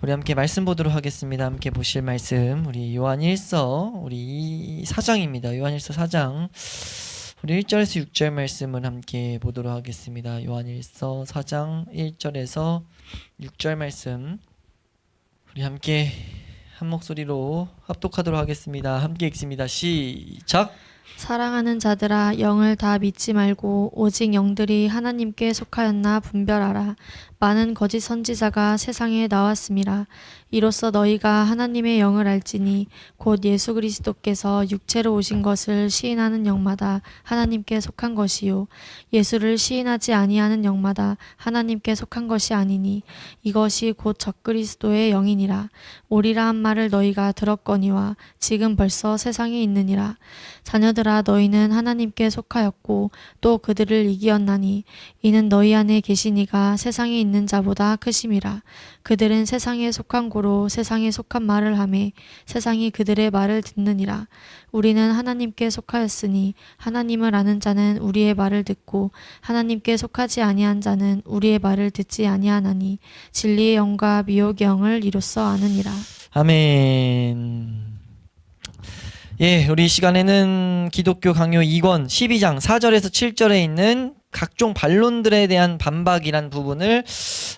우리 함께 말씀 보도록 하겠습니다. 함께 보실 말씀 우리 요한 1서 우리 4장입니다. 요한 1서 4장 우리 1절에서 6절 말씀을 함께 보도록 하겠습니다. 요한 1서 4장 1절에서 6절 말씀 우리 함께 한 목소리로 합독하도록 하겠습니다. 함께 읽습니다. 시작. 사랑하는 자들아 영을 다 믿지 말고 오직 영들이 하나님께 속하였나 분별하라 많은 거짓 선지자가 세상에 나왔음이라 이로써 너희가 하나님의 영을 알지니 곧 예수 그리스도께서 육체로 오신 것을 시인하는 영마다 하나님께 속한 것이요. 예수를 시인하지 아니하는 영마다 하나님께 속한 것이 아니니 이것이 곧 적그리스도의 영이니라. 오리라 한 말을 너희가 들었거니와 지금 벌써 세상에 있느니라. 자녀들아 너희는 하나님께 속하였고 또 그들을 이기었나니 이는 너희 안에 계시니가 세상에 있는 자보다 크심이라. 그들은 세상에 속한 고로 세상에 속한 말을 하매 세상이 그들의 말을 듣느니라. 우리는 하나님께 속하였으니 하나님을 아는 자는 우리의 말을 듣고 하나님께 속하지 아니한 자는 우리의 말을 듣지 아니하나니 진리의 영과 미혹의 영을 이로써 아느니라. 아멘. 예, 우리 이 시간에는 기독교 강요 2권 12장 4절에서 7절에 있는 각종 반론들에 대한 반박이란 부분을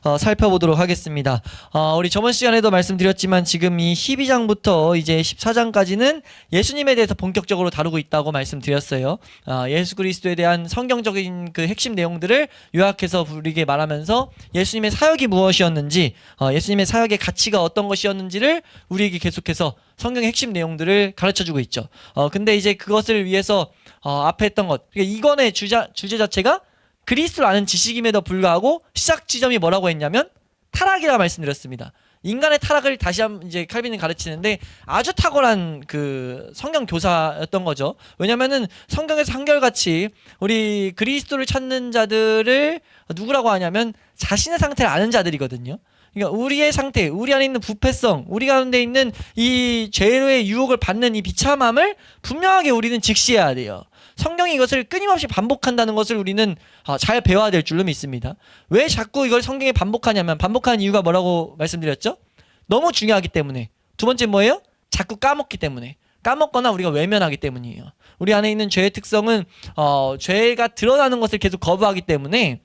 어, 살펴보도록 하겠습니다. 어, 우리 저번 시간에도 말씀드렸지만 지금 이 12장부터 이제 14장까지는 예수님에 대해서 본격적으로 다루고 있다고 말씀드렸어요. 어, 예수 그리스도에 대한 성경적인 그 핵심 내용들을 요약해서 우리에게 말하면서 예수님의 사역이 무엇이었는지, 어, 예수님의 사역의 가치가 어떤 것이었는지를 우리에게 계속해서 성경의 핵심 내용들을 가르쳐 주고 있죠. 어, 근데 이제 그것을 위해서 어, 앞에 했던 것. 그러니까 이건의 주자, 주제 자체가 그리스도를 아는 지식임에도 불구하고 시작 지점이 뭐라고 했냐면 타락이라 말씀드렸습니다. 인간의 타락을 다시 한번 이제 칼빈은 가르치는데 아주 탁월한 그 성경 교사였던 거죠. 왜냐면은 성경에서 한결같이 우리 그리스도를 찾는 자들을 누구라고 하냐면 자신의 상태를 아는 자들이거든요. 그러니까 우리의 상태, 우리 안에 있는 부패성, 우리 가운데 있는 이 죄의 유혹을 받는 이 비참함을 분명하게 우리는 직시해야 돼요. 성경이 이것을 끊임없이 반복한다는 것을 우리는 아, 잘 배워야 될 줄로 믿습니다. 왜 자꾸 이걸 성경에 반복하냐면 반복하는 이유가 뭐라고 말씀드렸죠? 너무 중요하기 때문에. 두 번째 뭐예요? 자꾸 까먹기 때문에. 까먹거나 우리가 외면하기 때문이에요. 우리 안에 있는 죄의 특성은 어, 죄가 드러나는 것을 계속 거부하기 때문에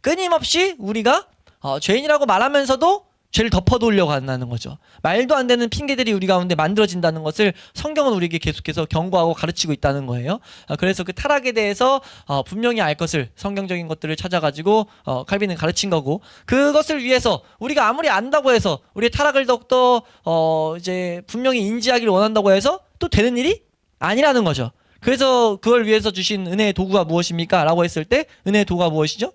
끊임없이 우리가 어, 죄인이라고 말하면서도 죄를 덮어놓으려고 한다는 거죠. 말도 안 되는 핑계들이 우리 가운데 만들어진다는 것을 성경은 우리에게 계속해서 경고하고 가르치고 있다는 거예요. 아, 그래서 그 타락에 대해서 어, 분명히 알 것을 성경적인 것들을 찾아가지고 어, 칼빈은 가르친 거고 그것을 위해서 우리가 아무리 안다고 해서 우리의 타락을 더욱더 어, 이제 분명히 인지하기를 원한다고 해서 또 되는 일이 아니라는 거죠. 그래서 그걸 위해서 주신 은혜의 도구가 무엇입니까? 라고 했을 때 은혜의 도구가 무엇이죠?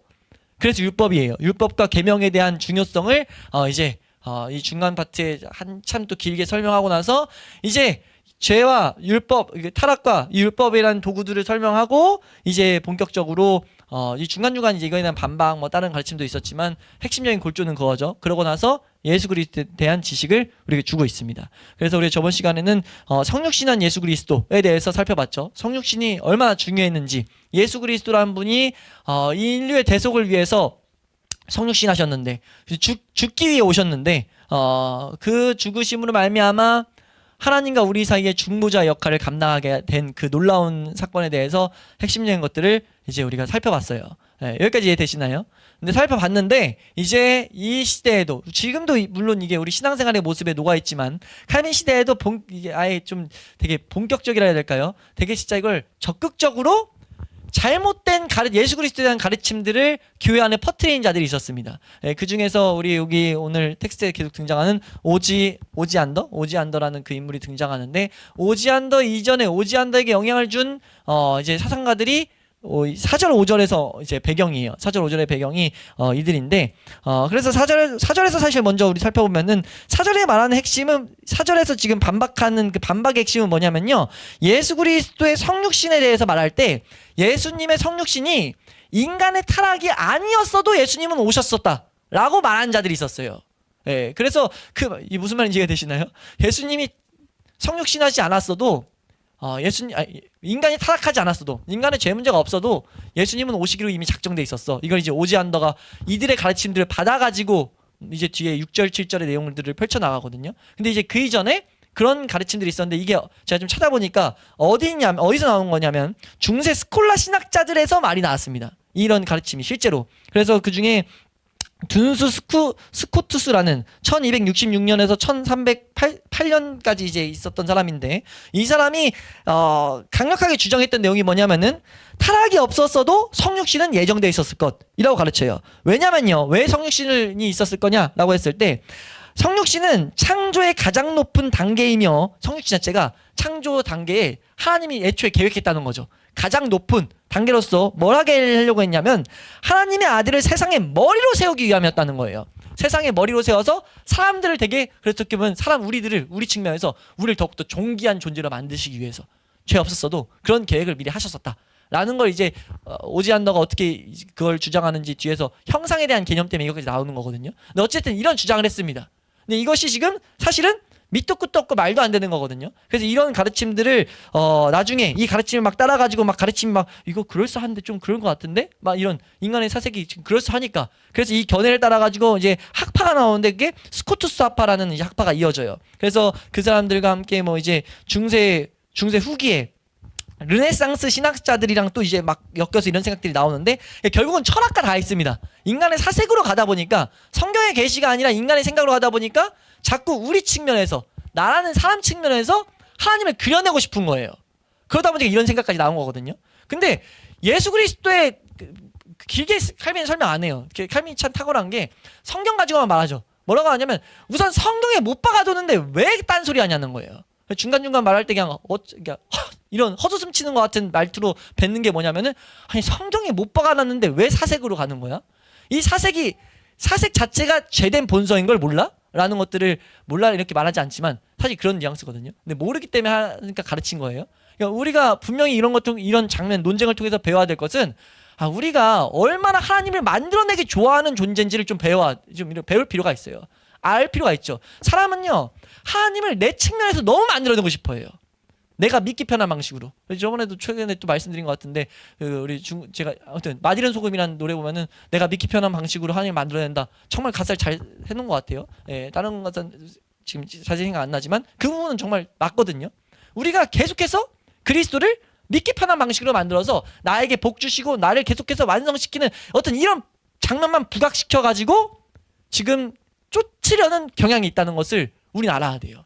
그래서 율법이에요. 율법과 계명에 대한 중요성을 어 이제 어 이 중간 파트에 한참 또 길게 설명하고 나서 이제 죄와 율법, 타락과 이 율법이라는 도구들을 설명하고 이제 본격적으로 어 이 중간 중간 이제 이거에 대한 반박 뭐 다른 가르침도 있었지만 핵심적인 골조는 그거죠. 그러고 나서 예수 그리스도에 대한 지식을 우리에게 주고 있습니다. 그래서 우리 저번 시간에는 어 성육신한 예수 그리스도에 대해서 살펴봤죠. 성육신이 얼마나 중요했는지 예수 그리스도라는 분이 어, 이 인류의 대속을 위해서 성육신 하셨는데 죽, 죽기 위해 오셨는데 어, 그 죽으심으로 말미암아 하나님과 우리 사이의 중보자 역할을 감당하게 된 그 놀라운 사건에 대해서 핵심적인 것들을 이제 우리가 살펴봤어요. 예, 여기까지 이해되시나요? 근데 살펴봤는데 이제 이 시대에도 지금도 이- 물론 이게 우리 신앙생활의 모습에 녹아 있지만 칼빈 시대에도 본 이게 아예 좀 되게 본격적이라 해야 될까요? 되게 진짜 이걸 적극적으로 잘못된 가르 예수 그리스도에 대한 가르침들을 교회 안에 퍼뜨린 자들이 있었습니다. 예, 그 중에서 우리 여기 오늘 텍스트에 계속 등장하는 오지 오지 안더 오지 안더라는 그 인물이 등장하는데 오지 안더 이전에 오지 안더에게 영향을 준 어, 이제 사상가들이 어, 4절 5절에서 이제 배경이에요. 4절 5절의 배경이 어, 이들인데 어, 그래서 4절 4절에서 사실 먼저 우리 살펴보면은 4절에 말하는 핵심은 4절에서 지금 반박하는 그 반박의 핵심은 뭐냐면요. 예수 그리스도의 성육신에 대해서 말할 때 예수님의 성육신이 인간의 타락이 아니었어도 예수님은 오셨었다라고 말한 자들이 있었어요. 예. 그래서 그이 무슨 말인지 이해되시나요? 예수님이 성육신하지 않았어도 어, 예수님 아, 인간이 타락하지 않았어도 인간의 죄 문제가 없어도 예수님은 오시기로 이미 작정돼 있었어. 이걸 이제 오지 안더가 이들의 가르침들을 받아가지고 이제 뒤에 6절 7절의 내용들을 펼쳐 나가거든요. 근데 이제 그 이전에 그런 가르침들이 있었는데 이게 제가 좀 찾아보니까 어디 있냐면 어디서 나온 거냐면 중세 스콜라 신학자들에서 말이 나왔습니다. 이런 가르침이 실제로. 그래서 그 중에 둔수 스쿠 스코투스라는 1266년에서 1308년까지 이제 있었던 사람인데 이 사람이 어 강력하게 주장했던 내용이 뭐냐면은 타락이 없었어도 성육신은 예정돼 있었을 것이라고 가르쳐요. 왜냐면요. 왜 성육신이 있었을 거냐라고 했을 때 성육신은 창조의 가장 높은 단계이며 성육신 자체가 창조 단계에 하나님이 애초에 계획했다는 거죠. 가장 높은 단계로서 뭘 하게 하려고 했냐면 하나님의 아들을 세상의 머리로 세우기 위함이었다는 거예요. 세상의 머리로 세워서 사람들을 되게 그래서 어떻게 보면 사람 우리들을 우리 측면에서 우리를 더욱더 존귀한 존재로 만드시기 위해서 죄 없었어도 그런 계획을 미리 하셨었다. 라는 걸 이제 어, 오지안더가 어떻게 그걸 주장하는지 뒤에서 형상에 대한 개념 때문에 이것까지 나오는 거거든요. 근데 어쨌든 이런 주장을 했습니다. 근데 이것이 지금 사실은 밑도 끝도 없고 말도 안 되는 거거든요. 그래서 이런 가르침들을 어 나중에 이 가르침을 막 따라가지고 막 가르침이 막 이거 그럴싸한데 좀 그런 것 같은데 막 이런 인간의 사색이 지금 그럴싸하니까 그래서 이 견해를 따라가지고 이제 학파가 나오는데 그게 스코투스 학파라는 학파가 이어져요. 그래서 그 사람들과 함께 뭐 이제 중세 중세 후기에 르네상스 신학자들이랑 또 이제 막 엮여서 이런 생각들이 나오는데 결국은 철학과 다 있습니다. 인간의 사색으로 가다 보니까 성경의 계시가 아니라 인간의 생각으로 가다 보니까 자꾸 우리 측면에서 나라는 사람 측면에서 하나님을 그려내고 싶은 거예요. 그러다 보니까 이런 생각까지 나온 거거든요. 근데 예수 그리스도의 그- 그 길게 칼빈이 설명 안 해요. 칼빈이 참 탁월한 게 성경 가지고만 말하죠. 뭐라고 하냐면 우선 성경에 못 박아두는데 왜 딴소리 하냐는 거예요. 중간중간 말할 때 그냥 어, 그냥 허- 이런 헛웃음 치는 것 같은 말투로 뱉는 게 뭐냐면은 아니 성경에 못 박아놨는데 왜 사색으로 가는 거야? 이 사색이 사색 자체가 죄된 본성인 걸 몰라? 라는 것들을 몰라 이렇게 말하지 않지만 사실 그런 뉘앙스거든요. 근데 모르기 때문에 하니까 가르친 거예요. 그러니까 우리가 분명히 이런 것 통, 이런 장면 논쟁을 통해서 배워야 될 것은 아 우리가 얼마나 하나님을 만들어내기 좋아하는 존재인지를 좀 배워 좀 배울 필요가 있어요. 알 필요가 있죠. 사람은요 하나님을 내 측면에서 너무 만들어내고 싶어해요. 내가 믿기 편한 방식으로. 저번에도 최근에 또 말씀드린 것 같은데 그 우리 중 제가 아무튼 마디른 소금이라는 노래 보면은 내가 믿기 편한 방식으로 하나님 을 만들어낸다. 정말 가사를 잘 해놓은 것 같아요. 예, 다른 것은 지금 자세히 생각 안 나지만 그 부분은 정말 맞거든요. 우리가 계속해서 그리스도를 믿기 편한 방식으로 만들어서 나에게 복 주시고 나를 계속해서 완성시키는 어떤 이런 장면만 부각시켜 가지고 지금 쫓으려는 경향이 있다는 것을 우리는 알아야 돼요.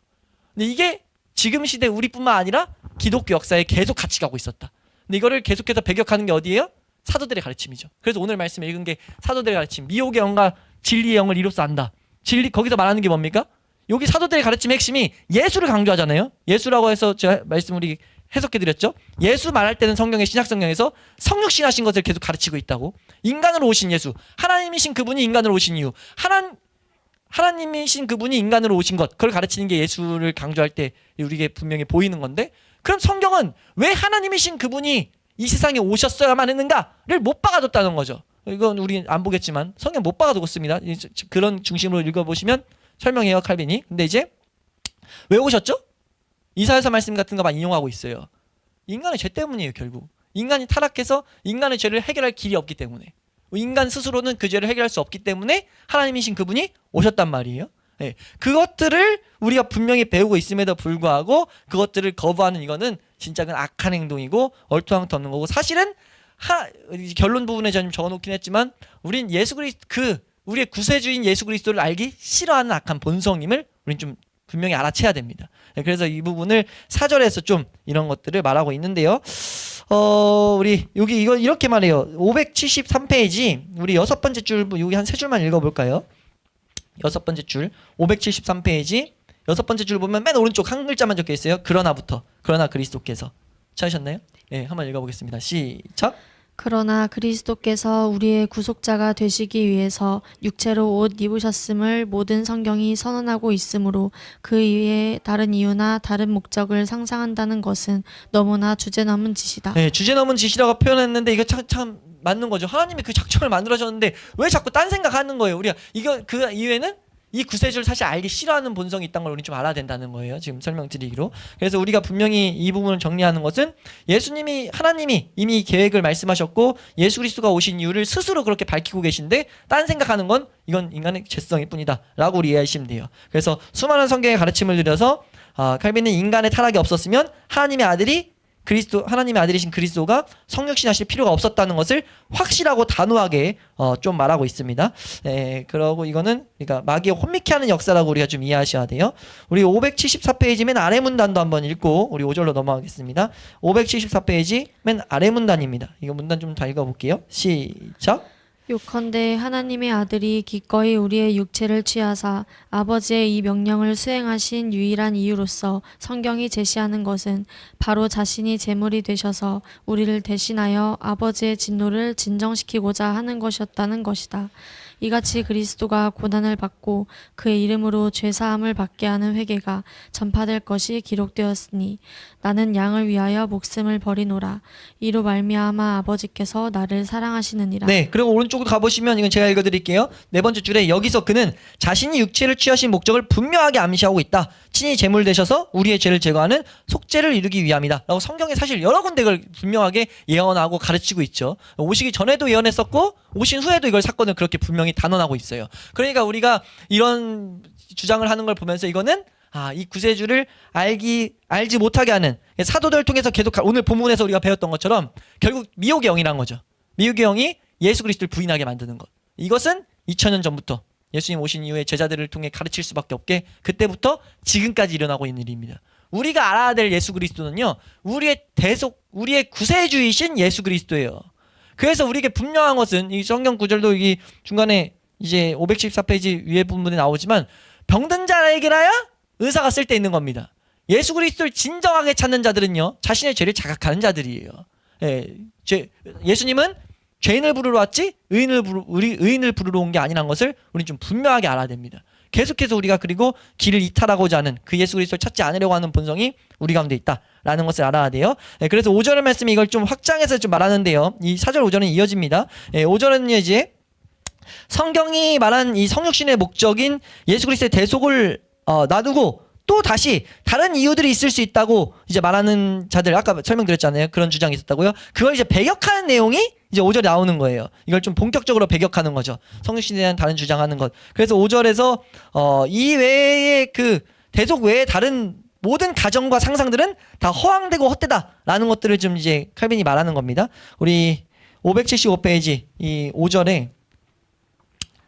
근데 이게 지금 시대 우리뿐만 아니라 기독교 역사에 계속 같이 가고 있었다. 근데 이거를 계속해서 배격하는 게 어디예요? 사도들의 가르침이죠. 그래서 오늘 말씀 읽은 게 사도들의 가르침, 미혹의 영과 진리의 영을 이로써 안다. 진리 거기서 말하는 게 뭡니까? 여기 사도들의 가르침의 핵심이 예수를 강조하잖아요. 예수라고 해서 제가 말씀 우리 해석해 드렸죠. 예수 말할 때는 성경의 신약 성경에서 성육신 하신 것을 계속 가르치고 있다고. 인간으로 오신 예수, 하나님이신 그분이 인간으로 오신 이유, 하나 하나님이신 그분이 인간으로 오신 것, 그걸 가르치는 게 예수를 강조할 때 우리에게 분명히 보이는 건데, 그럼 성경은 왜 하나님이신 그분이 이 세상에 오셨어야만 했는가를 못 박아뒀다는 거죠. 이건 우리 안 보겠지만 성경 못 박아두고 습니다. 이- 저- 저- 그런 중심으로 읽어보시면 설명해요, 칼빈이. 근데 이제 왜 오셨죠? 이사야서 말씀 같은 거만 인용하고 있어요. 인간의 죄 때문이에요, 결국. 인간이 타락해서 인간의 죄를 해결할 길이 없기 때문에. 인간 스스로는 그 죄를 해결할 수 없기 때문에 하나님이신 그분이 오셨단 말이에요. 예. 그것들을 우리가 분명히 배우고 있음에도 불구하고 그것들을 거부하는 이거는 진짜 그 악한 행동이고 얼토당토 없는 거고 사실은 하, 이 결론 부분에 저는 적어놓긴 했지만 우린 예수 그리스 그 우리의 구세주인 예수 그리스도를 알기 싫어하는 악한 본성임을 우린 좀 분명히 알아채야 됩니다. 예, 그래서 이 부분을 사절에서 좀 이런 것들을 말하고 있는데요. 어, 우리 여기 이거 이렇게 말해요. 573페이지 우리 여섯 번째 줄 여기 한 세 줄만 읽어 볼까요? 여섯 번째 줄 573페이지 여섯 번째 줄 보면 맨 오른쪽 한 글자만 적혀 있어요. 그러나부터 그러나 그리스도께서 찾으셨나요? 예, 한번 읽어 보겠습니다. 시작. 그러나 그리스도께서 우리의 구속자가 되시기 위해서 육체로 옷 입으셨음을 모든 성경이 선언하고 있으므로 그 이외에 다른 이유나 다른 목적을 상상한다는 것은 너무나 주제넘은 짓이다. 네, 주제 넘은 지시라고 표현했는데 이거 참, 참 맞는 거죠. 하나님이 그 작정을 만들어줬는데 왜 자꾸 딴 생각하는 거예요? 우리가 이거 그 이외에는 이 구세주를 사실 알기 싫어하는 본성이 있다는 걸 우리 좀 알아야 된다는 거예요. 지금 설명드리기로. 그래서 우리가 분명히 이 부분을 정리하는 것은 예수님이 하나님이 이미 계획을 말씀하셨고 예수 그리스도가 오신 이유를 스스로 그렇게 밝히고 계신데 딴 생각하는 건 이건 인간의 죄성일 뿐이다라고 우리 이해하시면 돼요. 그래서 수많은 성경의 가르침을 들여서 아, 칼빈은 인간의 타락이 없었으면 하나님의 아들이 그리스도 하나님의 아들이신 그리스도가 성육신하실 필요가 없었다는 것을 확실하고 단호하게 어, 좀 말하고 있습니다. 예, 그러고 이거는 그러니까 마귀의 혼미케 하는 역사라고 우리가 좀 이해하셔야 돼요. 우리 574페이지 맨 아래 문단도 한번 읽고 우리 5절로 넘어가겠습니다. 574페이지 맨 아래 문단입니다. 이거 문단 좀 다 읽어볼게요. 시작. 요컨대 하나님의 아들이 기꺼이 우리의 육체를 취하사 아버지의 이 명령을 수행하신 유일한 이유로서 성경이 제시하는 것은 바로 자신이 제물이 되셔서 우리를 대신하여 아버지의 진노를 진정시키고자 하는 것이었다는 것이다. 이같이 그리스도가 고난을 받고 그의 이름으로 죄 사함을 받게 하는 회개가 전파될 것이 기록되었으니 나는 양을 위하여 목숨을 버리노라 이로 말미암아 아버지께서 나를 사랑하시느니라 네, 그리고 오른쪽으로 가보시면 이건 제가 읽어드릴게요. 네 번째 줄에 여기서 그는 자신이 육체를 취하신 목적을 분명하게 암시하고 있다. 친히 제물 되셔서 우리의 죄를 제거하는 속죄를 이루기 위함이다. 라고 성경에 사실 여러 군데 이걸 분명하게 예언하고 가르치고 있죠. 오시기 전에도 예언했었고 오신 후에도 이걸 사건을 그렇게 분명히 단언하고 있어요. 그러니까 우리가 이런 주장을 하는 걸 보면서 이거는 아, 이 구세주를 알기 알지 못하게 하는 사도들을 통해서 계속 가- 오늘 본문에서 우리가 배웠던 것처럼 결국 미혹의 영이란 거죠. 미혹의 영이 예수 그리스도를 부인하게 만드는 것. 이것은 2000년 전부터 예수님 오신 이후에 제자들을 통해 가르칠 수밖에 없게 그때부터 지금까지 일어나고 있는 일입니다. 우리가 알아야 될 예수 그리스도는요. 우리의 대속 우리의 구세주이신 예수 그리스도예요. 그래서 우리에게 분명한 것은 이 성경 구절도 이 중간에 이제 514페이지 위에 부분에 나오지만 병든 자에게라야 의사가 쓸 때 있는 겁니다. 예수 그리스도를 진정하게 찾는 자들은요. 자신의 죄를 자각하는 자들이에요. 예, 죄, 예수님은 죄인을 부르러 왔지 의인을 부르, 우리 의인을 부르러 온 게 아니란 것을 우리는 좀 분명하게 알아야 됩니다. 계속해서 우리가 그리고 길을 이탈하고자 하는 그 예수 그리스도를 찾지 않으려고 하는 본성이 우리 가운데 있다라는 것을 알아야 돼요. 예, 그래서 5절의 말씀이 이걸 좀 확장해서 좀 말하는데요. 이 4절 5절은 이어집니다. 예, 5절은 이제 성경이 말한 이 성육신의 목적인 예수 그리스도의 대속을 어, 놔두고 또 다시 다른 이유들이 있을 수 있다고 이제 말하는 자들 아까 설명드렸잖아요. 그런 주장이 있었다고요. 그걸 이제 배격하는 내용이 이제 5절에 나오는 거예요. 이걸 좀 본격적으로 배격하는 거죠. 성육신에 대한 다른 주장하는 것. 그래서 5절에서 어, 이 외에 그 대속 외에 다른 모든 가정과 상상들은 다 허황되고 헛되다라는 것들을 좀 이제 칼빈이 말하는 겁니다. 우리 575페이지 이 5절에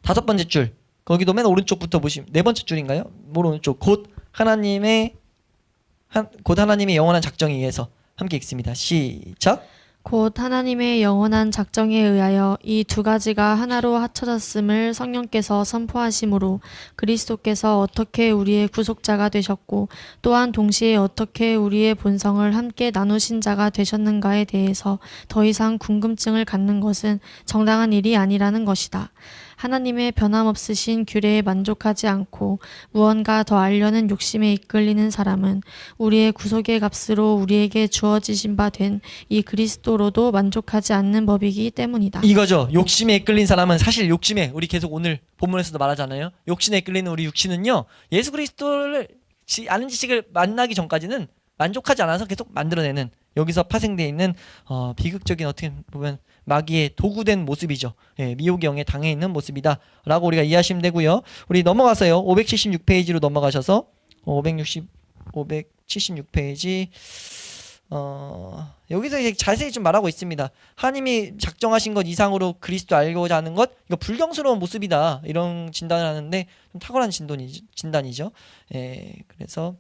다섯 번째 줄 거기도 맨 오른쪽부터 보시면 네 번째 줄인가요? 뭘 오른쪽 곧 하나님의 한, 곧 하나님의 영원한 작정에 의해서 함께 읽습니다. 시작. 곧 하나님의 영원한 작정에 의하여 이 두 가지가 하나로 합쳐졌음을 성령께서 선포하심으로 그리스도께서 어떻게 우리의 구속자가 되셨고 또한 동시에 어떻게 우리의 본성을 함께 나누신 자가 되셨는가에 대해서 더 이상 궁금증을 갖는 것은 정당한 일이 아니라는 것이다. 하나님의 변함없으신 규례에 만족하지 않고 무언가 더 알려는 욕심에 이끌리는 사람은 우리의 구속의 값으로 우리에게 주어지신 바 된 이 그리스도로도 만족하지 않는 법이기 때문이다. 이거죠. 욕심에 이끌린 사람은 사실 욕심에 우리 계속 오늘 본문에서도 말하잖아요. 욕심에 이끌리는 우리 육신은요. 예수 그리스도를 지, 아는 지식을 만나기 전까지는 만족하지 않아서 계속 만들어내는 여기서 파생되어 있는 어, 비극적인 어떻게 보면 마귀의 도구된 모습이죠. 예, 미혹의 영에 당해 있는 모습이다라고 우리가 이해하시면 되고요. 우리 넘어가서요. 576페이지로 넘어가셔서 560 576페이지 어, 여기서 이제 자세히 좀 말하고 있습니다. 하나님이 작정하신 것 이상으로 그리스도 알고자 하는 것 이거 불경스러운 모습이다 이런 진단을 하는데 좀 탁월한 진단이죠. 진단이죠. 예, 그래서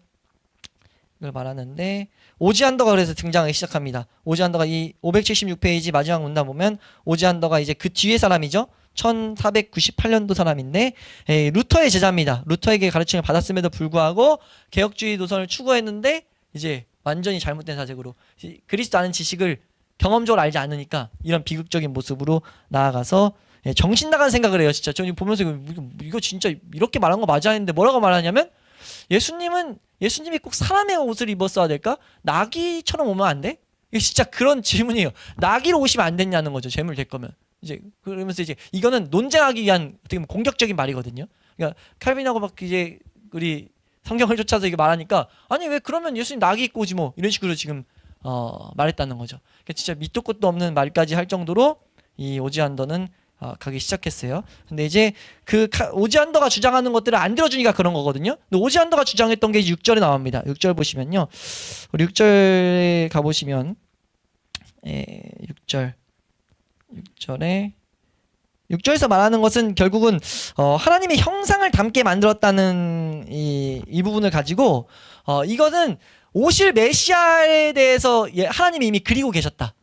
이걸 말하는데 오지안더가 그래서 등장하기 시작합니다. 오지안더가 이 576페이지 마지막 문단 보면 오지안더가 이제 그 뒤에 사람이죠. 1498년도 사람인데 예, 루터의 제자입니다. 루터에게 가르침을 받았음에도 불구하고 개혁주의 노선을 추구했는데 이제 완전히 잘못된 사색으로 이- 그리스도 아는 지식을 경험적으로 알지 않으니까 이런 비극적인 모습으로 나아가서 예, 정신 나간 생각을 해요. 진짜 저는 보면서 이거, 이거 진짜 이렇게 말한 거 맞아 했는데 뭐라고 말하냐면 예수님은 예수님이 꼭 사람의 옷을 입었어야 될까? 나귀처럼 오면 안 돼? 이게 진짜 그런 질문이에요. 나귀로 오시면 안 됐냐는 거죠. 재물 될 거면. 이제 그러면서 이제 이거는 논쟁하기 위한 어떻게 보면 공격적인 말이거든요. 그러니까 칼빈하고 막 이제 우리 성경을 쫓아서 이게 말하니까 아니 왜 그러면 예수님 낙이 입고 오지 뭐 이런 식으로 지금 어, 말했다는 거죠. 그러니까 진짜 밑도 끝도 없는 말까지 할 정도로 이 오지안더는 어, 가기 시작했어요. 근데 이제 그 카- 오지안더가 주장하는 것들을 안 들어주니까 그런 거거든요. 근데 오지안더가 주장했던 게 6절에 나옵니다. 6절 보시면요. 우리 6절에 가보시면 에, 6절 6절에 6절에서 말하는 것은 결국은 어, 하나님의 형상을 담게 만들었다는 이, 이 부분을 가지고 어, 이거는 오실 메시아에 대해서 예, 하나님이 이미 그리고 계셨다.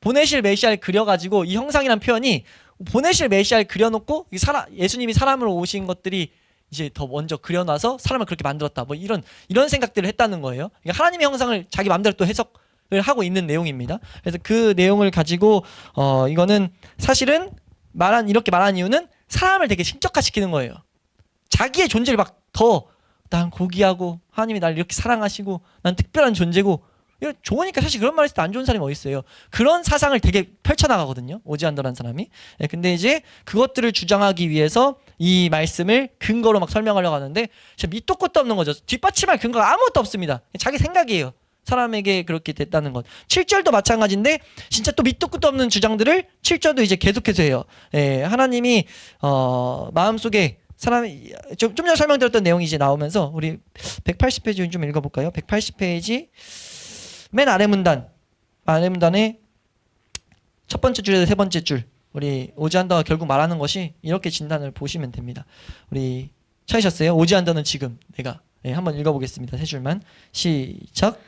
보내실 메시아를 그려가지고 이 형상이란 표현이 보내실 메시아를 그려놓고 이 사람 예수님이 사람으로 오신 것들이 이제 더 먼저 그려놔서 사람을 그렇게 만들었다. 뭐 이런 이런 생각들을 했다는 거예요. 그러니까 하나님의 형상을 자기 마음대로 또 해석을 하고 있는 내용입니다. 그래서 그 내용을 가지고 어 이거는 사실은 말한 이렇게 말한 이유는 사람을 되게 신격화시키는 거예요. 자기의 존재를 막 더 난 고귀하고 하나님이 날 이렇게 사랑하시고 난 특별한 존재고 이거 좋으니까 사실 그런 말 했을 때 안 좋은 사람이 어디 있어요. 그런 사상을 되게 펼쳐나가거든요. 오지안더라는 사람이. 예, 근데 이제 그것들을 주장하기 위해서 이 말씀을 근거로 막 설명하려고 하는데 진짜 밑도 끝도 없는 거죠. 뒷받침할 근거가 아무것도 없습니다. 자기 생각이에요. 사람에게 그렇게 됐다는 것. 7절도 마찬가지인데 진짜 또 밑도 끝도 없는 주장들을 7절도 이제 계속해서 해요. 예, 하나님이 어, 마음속에 사람이 좀, 좀 전에 설명드렸던 내용이 이제 나오면서 우리 180페이지 좀 읽어 볼까요? 180페이지 맨 아래 문단 아래 문단에 첫 번째 줄에서 세 번째 줄 우리 오지안더가 결국 말하는 것이 이렇게 진단을 보시면 됩니다. 우리 찾으셨어요? 오지안더는 지금 내가 예, 한번 읽어보겠습니다. 세 줄만 시작.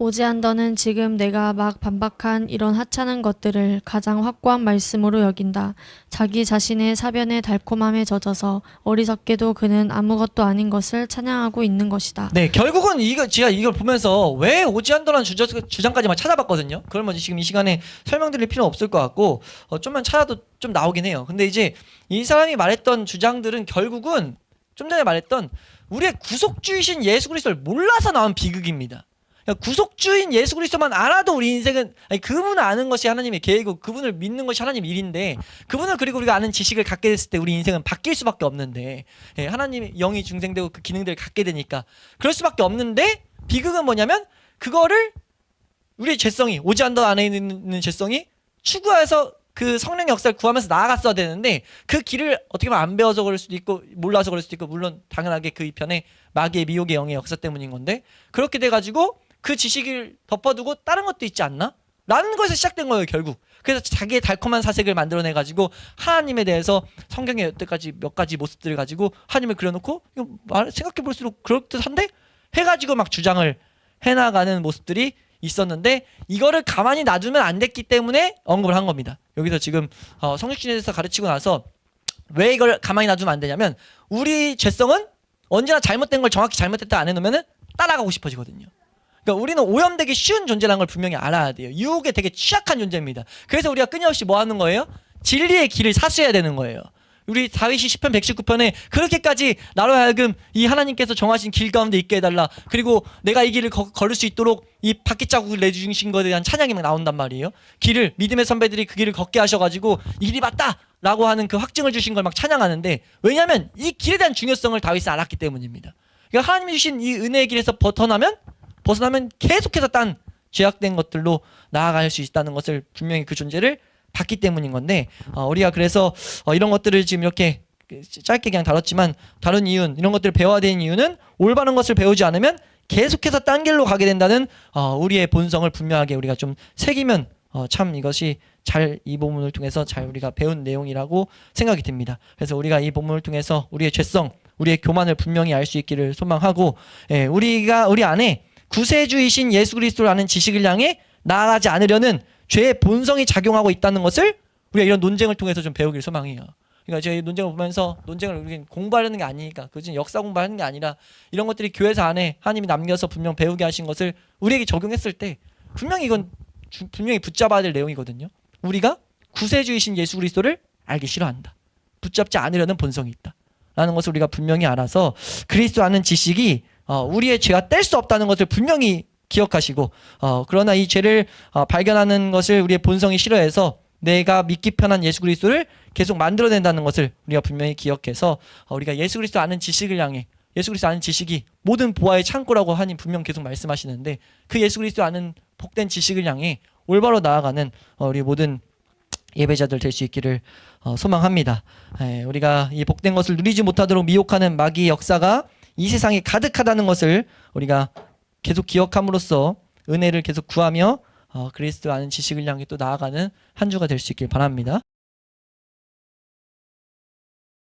오지안더는 지금 내가 막 반박한 이런 하찮은 것들을 가장 확고한 말씀으로 여긴다. 자기 자신의 사변의 달콤함에 젖어서 어리석게도 그는 아무것도 아닌 것을 찬양하고 있는 것이다. 네, 결국은 이거 제가 이걸 보면서 왜 오지안더라는 주저, 주장까지만 찾아봤거든요. 그걸 뭐 지금 이 시간에 설명드릴 필요 없을 것 같고 어, 좀만 찾아도 좀 나오긴 해요. 근데 이제 이 사람이 말했던 주장들은 결국은 좀 전에 말했던 우리의 구속주이신 예수 그리스도를 몰라서 나온 비극입니다. 그러니까 구속주인 예수 그리스도만 알아도 우리 인생은 아니 그분을 아는 것이 하나님의 계획이고 그분을 믿는 것이 하나님의 일인데 그분을 그리고 우리가 아는 지식을 갖게 됐을 때 우리 인생은 바뀔 수밖에 없는데 예, 하나님의 영이 중생되고 그 기능들을 갖게 되니까 그럴 수밖에 없는데 비극은 뭐냐면 그거를 우리의 죄성이 오지안더 안에 있는 죄성이 추구해서 그 성령의 역사를 구하면서 나아갔어야 되는데 그 길을 어떻게 보면 안 배워서 그럴 수도 있고 몰라서 그럴 수도 있고 물론 당연하게 그 이편에 마귀의 미혹의 영의 역사 때문인 건데 그렇게 돼가지고 그 지식을 덮어두고 다른 것도 있지 않나? 라는 것에서 시작된 거예요 결국 그래서 자기의 달콤한 사색을 만들어내 가지고 하나님에 대해서 성경의 여태까지 몇 가지 모습들을 가지고 하나님을 그려놓고 이거 말- 생각해 볼수록 그럴듯한데 해가지고 막 주장을 해나가는 모습들이 있었는데 이거를 가만히 놔두면 안 됐기 때문에 언급을 한 겁니다. 여기서 지금 어, 성육신에서 가르치고 나서 왜 이걸 가만히 놔두면 안 되냐면 우리 죄성은 언제나 잘못된 걸 정확히 잘못됐다 안 해놓으면은 따라가고 싶어지거든요. 그러니까 우리는 오염되기 쉬운 존재라는 걸 분명히 알아야 돼요. 유혹에 되게 취약한 존재입니다. 그래서 우리가 끊임없이 뭐 하는 거예요? 진리의 길을 사수해야 되는 거예요. 우리 다윗이 10편 119편에 그렇게까지 나로 하여금 이 하나님께서 정하신 길 가운데 있게 해달라. 그리고 내가 이 길을 거- 걸을 수 있도록 이 바퀴 자국을 내주신 것에 대한 찬양이 막 나온단 말이에요. 길을 믿음의 선배들이 그 길을 걷게 하셔가지고 이 길이 맞다. 라고 하는 그 확증을 주신 걸 막 찬양하는데 왜냐하면 이 길에 대한 중요성을 다윗이 알았기 때문입니다. 그러니까 하나님이 주신 이 은혜의 길에서 벗어나면 벗어나면 계속해서 딴 죄악된 것들로 나아갈 수 있다는 것을 분명히 그 존재를 봤기 때문인 건데 어, 우리가 그래서 어, 이런 것들을 지금 이렇게 짧게 그냥 다뤘지만 다른 이유는 이런 것들을 배워야 되는 이유는 올바른 것을 배우지 않으면 계속해서 딴 길로 가게 된다는 어, 우리의 본성을 분명하게 우리가 좀 새기면 어, 참 이것이 잘 이 본문을 통해서 잘 우리가 배운 내용이라고 생각이 듭니다. 그래서 우리가 이 본문을 통해서 우리의 죄성, 우리의 교만을 분명히 알 수 있기를 소망하고 예, 우리가 우리 안에 구세주이신 예수 그리스도를 아는 지식을 향해 나아가지 않으려는 죄의 본성이 작용하고 있다는 것을 우리가 이런 논쟁을 통해서 좀 배우길 소망해요. 그러니까 제가 이 논쟁을 보면서 논쟁을 우리는 공부하려는 게 아니니까 그지 역사 공부하는 게 아니라 이런 것들이 교회사 안에 하나님이 남겨서 분명 배우게 하신 것을 우리에게 적용했을 때 분명히 이건 주- 분명히 붙잡아야 될 내용이거든요. 우리가 구세주이신 예수 그리스도를 알기 싫어한다. 붙잡지 않으려는 본성이 있다. 라는 것을 우리가 분명히 알아서 그리스도 아는 지식이 어, 우리의 죄가 뗄 수 없다는 것을 분명히 기억하시고 어, 그러나 이 죄를 어, 발견하는 것을 우리의 본성이 싫어해서 내가 믿기 편한 예수 그리스도를 계속 만들어낸다는 것을 우리가 분명히 기억해서 어, 우리가 예수 그리스도 아는 지식을 향해 예수 그리스도 아는 지식이 모든 보아의 창고라고 하니 분명 계속 말씀하시는데 그 예수 그리스도 아는 복된 지식을 향해 올바로 나아가는 어, 우리 모든 예배자들 될 수 있기를 어, 소망합니다. 예, 우리가 이 복된 것을 누리지 못하도록 미혹하는 마귀의 역사가 이 세상에 가득하다는 것을 우리가 계속 기억함으로써 은혜를 계속 구하며 어, 그리스도 아는 지식을 향해 또 나아가는 한 주가 될 수 있길 바랍니다.